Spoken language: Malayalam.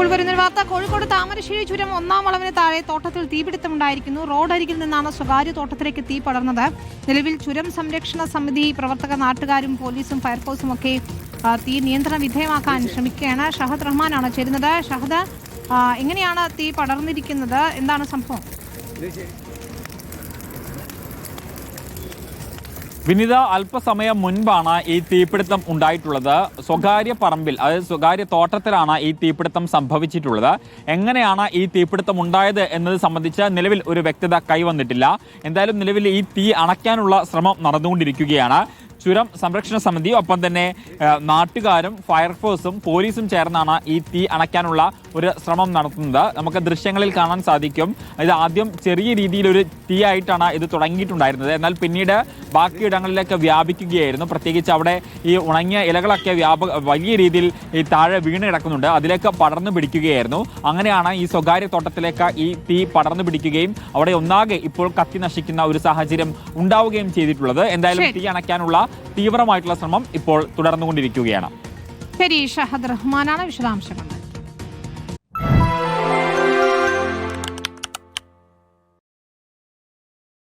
ഇപ്പോൾ വരുന്നൊരു വാർത്ത. കോഴിക്കോട് താമരശ്ശേരി ചുരം ഒന്നാം വളവിന് താഴെ തോട്ടത്തിൽ തീപിടുത്തമുണ്ടായിരിക്കുന്നു. റോഡരികിൽ നിന്നാണ് സ്വകാര്യ തോട്ടത്തിലേക്ക് തീ പടർന്നത്. നിലവിൽ ചുരം സംരക്ഷണ സമിതി പ്രവർത്തക നാട്ടുകാരും പോലീസും ഫയർഫോഴ്സും ഒക്കെ തീ നിയന്ത്രണ വിധേയമാക്കാൻ ശ്രമിക്കുകയാണ്. ഷഹദ് റഹ്മാനാണ് ചേരുന്നത്. ഷഹദ് എങ്ങനെയാണ് തീ പടർന്നിരിക്കുന്നത്? എന്താണ് സംഭവം? വിനിത അല്പസമയം മുൻപാണ് ഈ തീപിടുത്തം ഉണ്ടായിട്ടുള്ളത്. സ്വകാര്യ പറമ്പിൽ അതായത് സ്വകാര്യ തോട്ടത്തിലാണ് ഈ തീപിടുത്തം സംഭവിച്ചിട്ടുള്ളത്. എങ്ങനെയാണ് ഈ തീപിടുത്തം ഉണ്ടായത് എന്നത് സംബന്ധിച്ച് നിലവിൽ ഒരു വ്യക്തത കൈവന്നിട്ടില്ല. എന്തായാലും നിലവിൽ ഈ തീ അണയ്ക്കാനുള്ള ശ്രമം നടന്നുകൊണ്ടിരിക്കുകയാണ്. ചുരം സംരക്ഷണ സമിതി ഒപ്പം തന്നെ നാട്ടുകാരും ഫയർഫോഴ്സും പോലീസും ചേർന്നാണ് ഈ തീ അണയ്ക്കാനുള്ള ഒരു ശ്രമം നടത്തുന്നത്. നമുക്ക് ദൃശ്യങ്ങളിൽ കാണാൻ സാധിക്കും. ഇത് ആദ്യം ചെറിയ രീതിയിലൊരു തീയായിട്ടാണ് ഇത് തുടങ്ങിയിട്ടുണ്ടായിരുന്നത്. എന്നാൽ പിന്നീട് ബാക്കിയിടങ്ങളിലൊക്കെ വ്യാപിക്കുകയായിരുന്നു. പ്രത്യേകിച്ച് അവിടെ ഈ ഉണങ്ങിയ ഇലകളൊക്കെ വ്യാപ വലിയ രീതിയിൽ ഈ താഴെ വീണ് കിടക്കുന്നുണ്ട്. അതിലേക്ക് പടർന്നു പിടിക്കുകയായിരുന്നു. അങ്ങനെയാണ് ഈ സ്വകാര്യ തോട്ടത്തിലേക്ക് ഈ തീ പടർന്നു പിടിക്കുകയും അവിടെ ഒന്നാകെ ഇപ്പോൾ കത്തി നശിക്കുന്ന ഒരു സാഹചര്യം ഉണ്ടാവുകയും ചെയ്തിട്ടുള്ളത്. എന്തായാലും. തീ അണയ്ക്കാനുള്ള തീവ്രമായിട്ടുള്ള ശ്രമം ഇപ്പോൾ തുടർന്നുകൊണ്ടിരിക്കുകയാണ്. ശരി ഷഹദ് റഹ്മാനാണ് വിശദാംശങ്ങൾ.